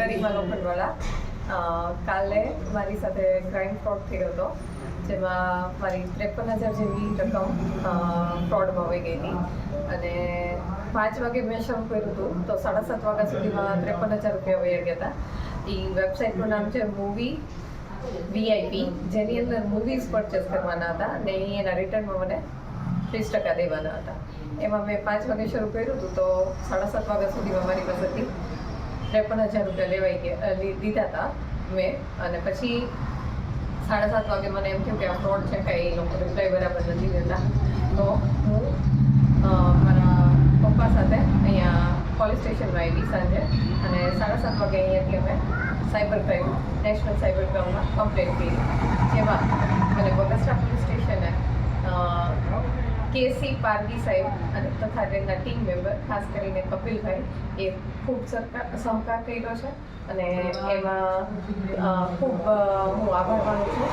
કરીમા લોખંડવાળા કાલે મારી સાથે ક્રાઇમ ફ્રોડ થયો હતો, જેમાં મારી ત્રેપન હજાર જેવી રકમ ફ્રોડમાં વહી ગઈ હતી અને પાંચ વાગે મેં શરૂ કર્યું હતું, તો સાડા સાત વાગ્યા સુધીમાં ત્રેપન હજાર રૂપિયા વહી ગયા હતા. એ વેબસાઇટનું નામ છે મૂવી વીઆઈપી જેની અંદર મૂવીઝ પરચેસ કરવાના હતા એ એના રિટર્નમાં મને ત્રીસ ટકા દેવાના હતા. એમાં મેં પાંચ વાગે શરૂ કર્યું હતું, તો સાડા સાત વાગ્યા સુધીમાં મારી પાસેથી ત્રેપન હજાર રૂપિયા લેવાઈ ગયા દીધા હતા મેં. અને પછી સાડા સાત વાગે મને એમ થયું કે આ ફ્રોડ છે કાંઈ એ લોકો રિપ્લાય બરાબર નથી દેતા. તો હું મારા પપ્પા સાથે અહીંયા પોલીસ સ્ટેશનમાં આવી સાંજે. અને સાડા સાત વાગે અહીંયાથી અમે સાયબર ક્રાઇમ નેશનલ સાયબર ક્રાઇમમાં કમ્પ્લેન કરી. જેમાં મને બગસરા કેસી પારગી સાહેબ અને તથા તેમના ટીમ મેમ્બર ખાસ કરીને કપિલભાઈ, એ ખૂબ સહકાર કર્યો છે. અને એમાં ખૂબ હું આભાર માનું છું.